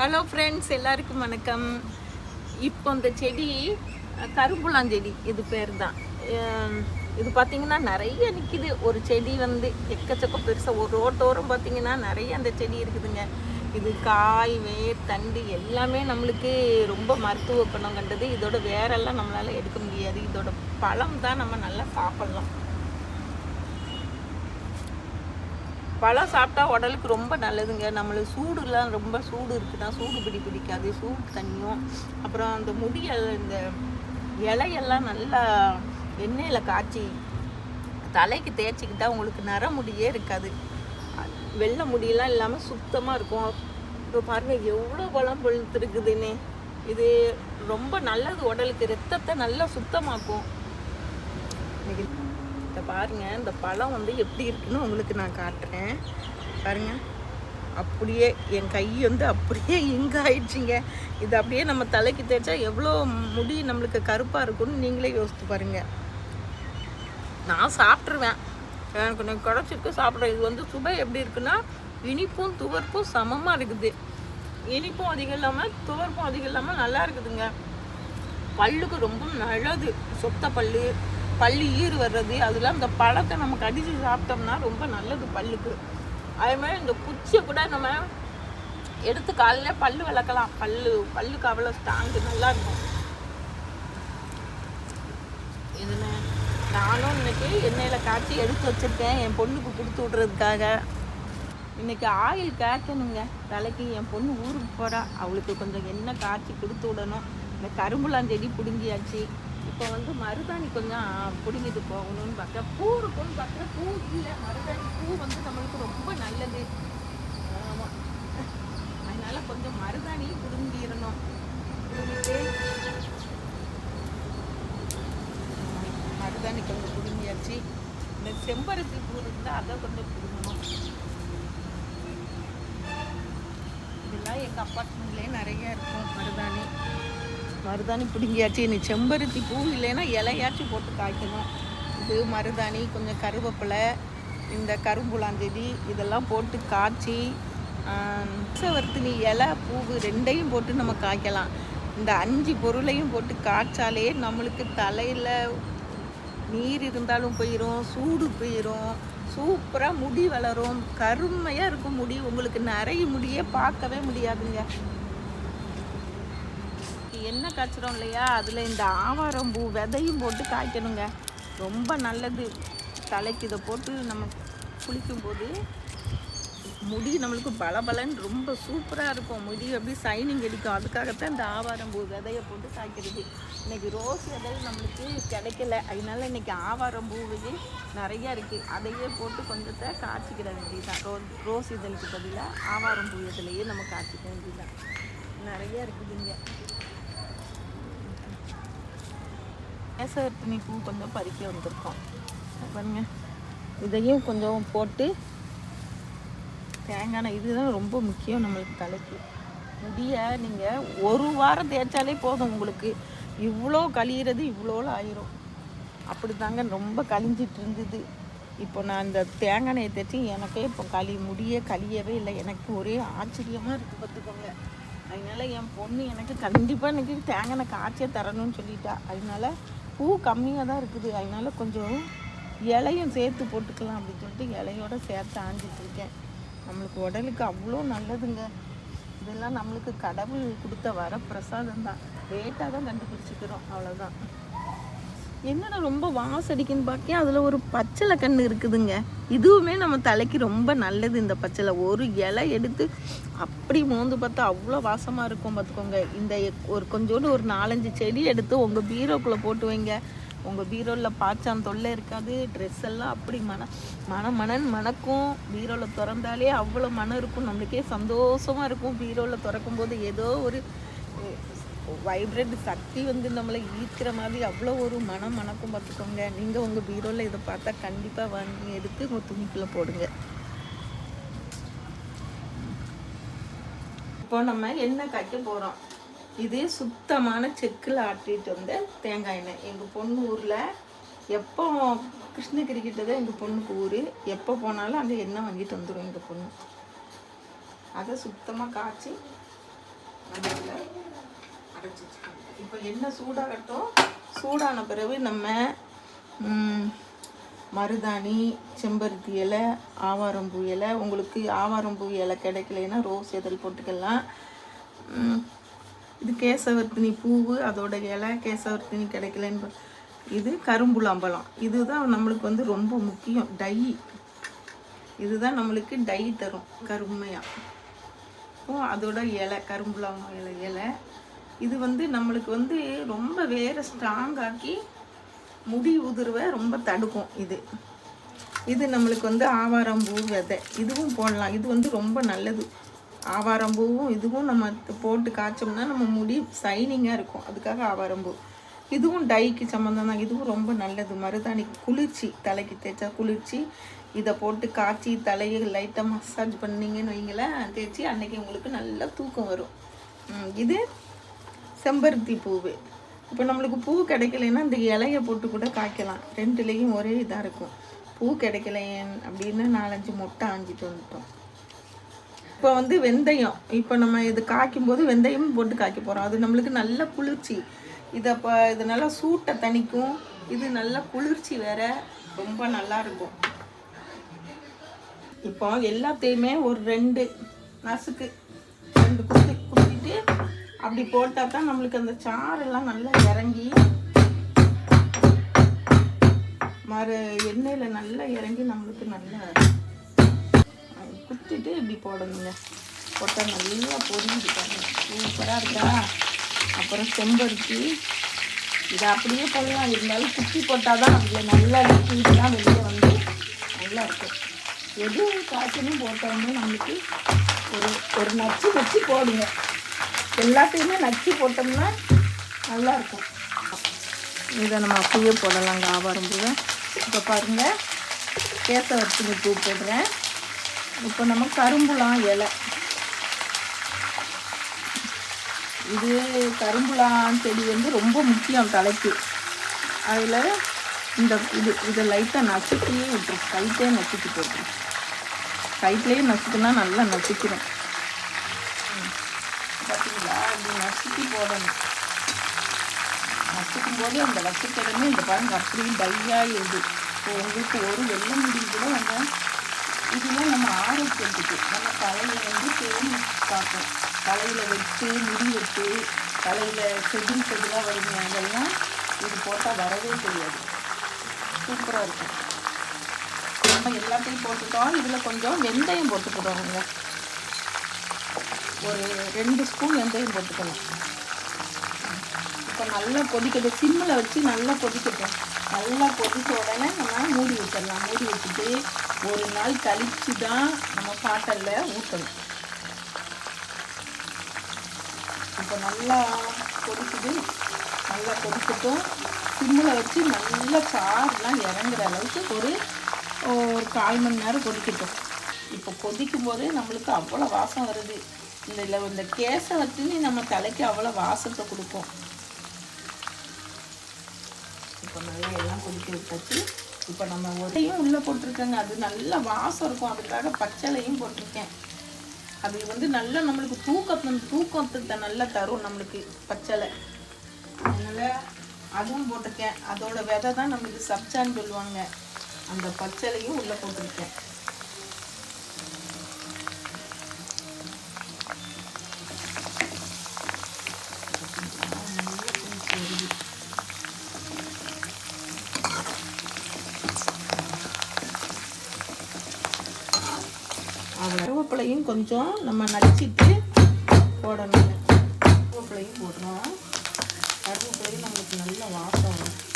Hello friends எல்லாருக்கும் வணக்கம். இப்போ இந்த செடி கரும்புலாஞ்செடி இது பேர் தான் இது பார்த்தீங்கன்னா நிறைய நிற்கிது ஒரு செடி வந்து எக்கச்சக்கம் பெருசாக ஒரு ரோட்டோரம் பார்த்திங்கன்னா நிறைய அந்த செடி இருக்குதுங்க. இது காய் வேர் தண்டு எல்லாமே நம்மளுக்கு ரொம்ப மருத்துவ குணம் கண்டது. இதோட வேரெல்லாம் நம்மளால் எடுக்க முடியாது. இதோட பழம் தான் நம்ம நல்லா சாப்பிட்லாம். பழம் சாப்பிட்டா உடலுக்கு ரொம்ப நல்லதுங்க. நம்மளுக்கு சூடுலாம் ரொம்ப சூடு இருக்குன்னா சூடு பிடி பிடிக்காது சூடு தண்ணியும். அப்புறம் அந்த முடியல் இந்த இலையெல்லாம் நல்லா எண்ணெயில் காய்ச்சி தலைக்கு தேய்ச்சிக்கிட்டா உங்களுக்கு நர முடியே இருக்காது. வெள்ளை முடியெல்லாம் இல்லாமல் சுத்தமாக இருக்கும். இப்போ பாருங்க எவ்வளோ பழம் பழுத்துருக்குதுன்னு. இது ரொம்ப நல்லது உடலுக்கு. ரத்தத்தை நல்லா சுத்தமாக்கும். இன்னைக்கு இதை பாருங்கள் இந்த பழம் வந்து எப்படி இருக்குன்னு உங்களுக்கு நான் காட்டுறேன். பாருங்கள் அப்படியே என் கை வந்து அப்படியே இங்காயிடுச்சிங்க இது அப்படியே நம்ம தலைக்கு தேய்ச்சா எவ்வளோ முடி நம்மளுக்கு கருப்பாக இருக்கும்னு நீங்களே யோசித்து பாருங்க. நான் சாப்பிட்ருவேன் எனக்கு கொஞ்சம் கிடச்சிருக்கு சாப்பிட்றேன். இது வந்து சுவை எப்படி இருக்குன்னா இனிப்பும் துவர்ப்பும் சமமாக இருக்குது. இனிப்பும் அதிகம் இல்லாமல் துவர்ப்பும் அதிகம் இல்லாமல் நல்லா இருக்குதுங்க. பல்லுக்கு ரொம்ப நல்லது. சொத்த பல்லு பல்லு ஈறு வர்றது அதெல்லாம் இந்த பழத்தை நம்ம கடிச்சு சாப்பிட்டோம்னா ரொம்ப நல்லது பல்லுக்கு. அதே மாதிரி இந்த குச்சியை கூட நம்ம எடுத்து காலையில பல்லு விளக்கலாம் பல்லு பல்லுக்கு அவ்வளோ ஸ்ட்ராங்கு நல்லா இருக்கும். இதில் நானும் இன்னைக்கு எண்ணெயில் காய்ச்சி எடுத்து வச்சிருக்கேன். என் பொண்ணுக்கு கொடுத்து விட்றதுக்காக. இன்றைக்கி ஆயில் காய்க்கணுங்க. தலைக்கு என் பொண்ணு ஊருக்கு போகிறா அவளுக்கு கொஞ்சம் எண்ணெய் காய்ச்சி கொடுத்து விடணும். இந்த கரும்புலாஞ்செடி பிடுங்கியாச்சு. இப்போ வந்து மருதாணி கொஞ்சம் பிடுங்கிட்டு போகணும்னு பார்த்தா பூ இருக்கும்னு பார்த்தா பூ இல்லை. மருதாணி பூ வந்து நம்மளுக்கு ரொம்ப நல்லது. ஆமாம் அதனால கொஞ்சம் மருதாணி பிடுங்கிடணும். பிடுங்கிட்டு மருதாணி கொஞ்சம் பிடுங்கியாச்சு. இந்த செம்பருத்தி பூ இருந்தால் அதை கொஞ்சம் பிடுங்கணும். இதெல்லாம் எங்கள் அப்பார்ட்மெண்ட்லேயே நிறைய இருக்கும் மருதாணி. மருதாணி பிடுங்கியாச்சு. இனி செம்பருத்தி பூ இல்லைன்னா இலையாச்சும் போட்டு காய்க்கணும். இது மருதாணி கொஞ்சம் கருவேப்பிலை இந்த கரும்புலாஞ்செடி இதெல்லாம் போட்டு காய்ச்சி வர்த்தினி இலை பூவு ரெண்டையும் போட்டு நம்ம காய்க்கலாம். இந்த அஞ்சு பொருளையும் போட்டு காய்ச்சாலே நம்மளுக்கு தலையில் நீர் இருந்தாலும் போயிடும் சூடு போயிடும் சூப்பராக முடி வளரும். கருமையாக இருக்கும் முடி. உங்களுக்கு நிறைய முடியே பார்க்கவே முடியாதுங்க. எண்ணெய் காய்ச்சிரும் இல்லையா? அதில் இந்த ஆவாரம் பூ விதையும் போட்டு காய்க்கணுங்க. ரொம்ப நல்லது. தலைக்கு இதை போட்டு நம்ம குளிக்கும்போது முடி நம்மளுக்கு பலபலன்னு ரொம்ப சூப்பராக இருக்கும். முடி அப்படி சைனிங் அடிக்கும். அதுக்காகத்தான் இந்த ஆவாரம் பூ விதையை போட்டு காய்க்கிறது. இன்னைக்கு ரோஸ் விதை நம்மளுக்கு கிடைக்கல. அதனால இன்றைக்கி இன்னைக்கு ஆவாரம்பூவே நிறையா இருக்குது அதையே போட்டு கொஞ்சத்தை காய்ச்சிக்கிட வேண்டியதுதான். ரோ ரோஸ் இதழுக்கு பதிலாக ஆவாரம் பூ இதழையே நம்ம காய்ச்சிக்க வேண்டியதுதான். நிறையா இருக்குதுங்க நேசவர்த்தினி பூ கொஞ்சம் பறிக்க வந்திருக்கோம். பாருங்க. இதையும் கொஞ்சம் போட்டு தேங்காய் எண்ணெய் இதுதான் ரொம்ப முக்கியம் நம்மளுக்கு தலைக்கு. முடிய நீங்கள் ஒரு வாரம் தேய்ச்சாலே போதும் உங்களுக்கு. இவ்வளோ கழியிறது இவ்வளோ ஆயிரும். அப்படி தாங்க ரொம்ப கழிஞ்சிட்டு இருந்தது. இப்போ நான் இந்த தேங்காய் எண்ணெயை தேய்ச்சி எனக்கே இப்போ களி முடிய கழியவே இல்லை. எனக்கு ஒரே ஆச்சரியமாக இருக்குது பார்த்துக்கோங்க. அதனால என் பொண்ணு எனக்கு கண்டிப்பாக எனக்கு தேங்காய் எண்ணெய் தரணும்னு சொல்லிட்டா. அதனால பூ கம்மியாக தான் இருக்குது. அதனால கொஞ்சம் இலையும் சேர்த்து போட்டுக்கலாம் அப்படின்னு சொல்லிட்டு இலையோட சேர்த்து ஆஞ்சிட்டு இருக்கேன். நம்மளுக்கு உடலுக்கு அவ்வளோ நல்லதுங்க. இதெல்லாம் நம்மளுக்கு கடவுள் கொடுத்த வர பிரசாதம் தான். லேட்டாக தான் கண்டுபிடிச்சிக்கிறோம். அவ்வளோதான் என்னடா ரொம்ப வாசடிக்குன்னு பார்க்கேன் அதில் ஒரு பச்சளை கன்று இருக்குதுங்க. இதுவுமே நம்ம தலைக்கு ரொம்ப நல்லது இந்த பச்சளை ஒரு இலை எடுத்து அப்படி மோந்து பார்த்தா அவ்வளோ வாசமாக இருக்கும் பார்த்துக்கோங்க. இந்த ஒரு கொஞ்சோண்டு ஒரு நாலஞ்சு செடி எடுத்து உங்கள் பீரோக்குள்ளே போட்டு வைங்க. உங்கள் பீரோவில் பாய்ச்சான் தொல்லை இருக்காது. ட்ரெஸ் எல்லாம் அப்படி மன மன மனன் மணக்கும். பீரோவில் திறந்தாலே அவ்வளோ மனம் இருக்கும். நம்மளுக்கே சந்தோஷமாக இருக்கும். பீரோவில் திறக்கும் போது ஏதோ ஒரு வைப்ரேட் சக்தி வந்து நம்மளை ஈர்க்கிற மாதிரி அவ்வளோ ஒரு மனம் மணக்கும் பார்த்துக்கோங்க. நீங்கள் உங்கள் பீரோவில் இதை பார்த்தா கண்டிப்பாக வாங்கி எடுத்து உங்கள் துணிக்குள்ளே போடுங்க. இப்போ நம்ம எண்ணெய் காய்க்க போகிறோம் இது சுத்தமான செக்கில் ஆட்டிட்டு வந்த தேங்காய் எண்ணெய். எங்கள் பொண்ணு ஊரில் எப்போ கிருஷ்ணகிரி கிட்ட தான் எங்கள் பொண்ணுக்கு ஊர். எப்போ போனாலும் அந்த எண்ணெய் வாங்கிட்டு வந்துடும் எங்கள் பொண்ணு. அதை சுத்தமாக காய்ச்சி அரைச்சி இப்போ எண்ணெய் சூடாகட்டும் சூடான பிறகு நம்ம மருதாணி செம்பருத்தி இலை ஆவாரம்பூ இலை உங்களுக்கு ஆவாரம்பூ இலை கிடைக்கலன்னா ரோஸ் எதல் போட்டுக்கலாம். இது கேசவர்த்தினி பூவு அதோட இலை கேசவர்த்தினி கிடைக்கலன்னு இது கரும்புலாம்பழம் இதுதான் நம்மளுக்கு வந்து ரொம்ப முக்கியம். டை. இதுதான் நம்மளுக்கு டை தரும் கருமையாக அதோட இலை கரும்புலாம் இலை இலை. இது வந்து நம்மளுக்கு வந்து ரொம்ப வேற ஸ்ட்ராங் ஆக்கி முடி உதிர்வை ரொம்ப தடுக்கும் இது. இது நம்மளுக்கு வந்து ஆவாரம்பூ விதை. இதுவும் போடலாம். இது வந்து ரொம்ப நல்லது. ஆவாரம்பூவும் இதுவும் நம்ம போட்டு காய்ச்சோம்னா நம்ம முடி சைனிங்காக இருக்கும். அதுக்காக ஆவாரம்பூ இதுவும் டைக்கு சம்மந்தம் தான். இதுவும் ரொம்ப நல்லது. மருதாணி குளிர்ச்சி. தலைக்கு தேய்ச்சா குளிர்ச்சி. இதை போட்டு காய்ச்சி தலையை லைட்டாக மசாஜ் பண்ணீங்கன்னு வைங்களேன் தேய்ச்சி அன்னைக்கு உங்களுக்கு நல்லா தூக்கம் வரும். இது செம்பருத்தி பூவு. இப்போ நம்மளுக்கு பூ கிடைக்கலைன்னா இந்த இலையை போட்டு கூட காய்க்கலாம். ரெண்டுலேயும் ஒரே இதாக இருக்கும். பூ கிடைக்கலையேன் அப்படின்னு நாலஞ்சு மொட்டை ஆஞ்சிட்டு வந்துட்டோம். இப்போ வந்து வெந்தயம். இப்போ நம்ம இது காய்க்கும் போது வெந்தயமும் போட்டு காய்க்க போகிறோம் அது நம்மளுக்கு நல்ல குளிர்ச்சி. இதை இப்போ இது நல்லா சூட்டை தணிக்கும். இது நல்ல குளிர்ச்சி வேற. ரொம்ப நல்லா இருக்கும். இப்போ எல்லாத்தையுமே ஒரு ரெண்டு நசுக்கு ரெண்டு குத்து அப்படி போட்டால் தான் நம்மளுக்கு அந்த சாரெல்லாம் நல்லா இறங்கி மறு எண்ணெயில் நல்லா இறங்கி நம்மளுக்கு நல்லா குத்திட்டு இப்படி போடணுங்க. போட்டால் நல்லா பொரியுது சூப்பராக இருக்கா? அப்புறம் செம்பருத்தி இதை அப்படியே போடலாம். இருந்தாலும் குத்தி போட்டால் தான் அதில் நல்லா லிக்விட்லாம் வெளியே வந்து நல்லா இருக்கும். எது காய்ச்சலும் போட்டோம்னா நம்மளுக்கு ஒரு ஒரு நச்சு வச்சு போடுங்க. எல்லாத்தையுமே நச்சு போட்டோம்னா நல்லா இருக்கும் இதை நம்ம அப்படியே போடலாங்க ஆவாரம் பூவை. இப்போ பாருங்கள் கேசவர்த்தினி பூ போடுறேன். இப்போ நம்ம கரும்புலாம் இலை. இது கரும்புலாம் செடி வந்து ரொம்ப முக்கியம் தலைக்கு. அதில் இந்த இது இதை லைட்டாக நசுக்கியே விட்டுரும் கைட்டே நசுக்கி போட்டுரும் கைட்லேயே நசுக்குன்னா நல்லா நசுக்கிறோம் இப்படி நசுக்கி போடணும் நசுக்கும் போது அந்த நசுக்கிறதுமே இந்த பாருங்க டையாக டையாகிடுது இப்போ உங்களுக்கு ஒரு வெள்ளை முடி கூட வந்து இதெல்லாம் நம்ம ஆரோக்கியத்துக்கு நம்ம தலையில் வந்து தேடி பார்ப்போம் தலையில் வெட்டு முடி வெட்டு தலையில் செதில் செதிலாக வருங்க அதெல்லாம் இது போட்டால் வரவே தெரியாது. சூப்பராக இருக்கும். நம்ம எல்லாத்தையும் போட்டுட்டோம். இதில் கொஞ்சம் வெந்தயம் போட்டுக்கிடுவோங்க ஒரு ரெண்டு ஸ்பூன் வெந்தயம் போட்டுக்கலாம். இப்போ நல்லா கொதிக்கட்டும் சிம்மில் வச்சு நல்லா கொதிக்கட்டும் நல்லா கொதிச்ச உடனே நம்ம மூடி வச்சிடலாம் மூடி வச்சுட்டு ஒரு நாள் கழித்து தான் நம்ம பாட்டலில் ஊற்றணும் இப்போ நல்லா கொதிக்குது. நல்லா கொதிக்கட்டும். சிம்மில் வச்சு நல்லா சாறுலாம் இறங்குற அளவுக்கு ஒரு ஒரு கால் மணி நேரம் கொதிக்கட்டும். இப்போ கொதிக்கும் போது நம்மளுக்கு அவ்வளோ வாசம் வருது. இந்த இல்லை இந்த கேசவத்தினி நம்ம தலைக்கு அவ்வளோ வாசத்தை கொடுக்கும். இப்போ நல்லா எல்லாம் கொதிக்க விட்டாச்சு. இப்போ நம்ம உடையும் உள்ளே போட்டிருக்கேங்க. அது நல்ல வாசம் இருக்கும். அதுக்காக பச்சளையும் போட்டிருக்கேன். அது வந்து நல்லா நம்மளுக்கு தூக்கம் தூக்கத்தை நல்லா தரும் நம்மளுக்கு பச்சளை. அதனால் அதுவும் போட்டிருக்கேன். அதோட விதை தான் நம்மளுக்கு சப்சான்னு சொல்லுவாங்க. அந்த பச்சளையும் உள்ளே போட்டிருக்கேன். அவ்வளோ கருவேப்பிலையும் கொஞ்சம் நம்ம நச்சுட்டு போடணும். கருவேப்பிலையும் போடுறோம் கருவேப்பிலையும் நம்மளுக்கு நல்ல வாசம் வரும்.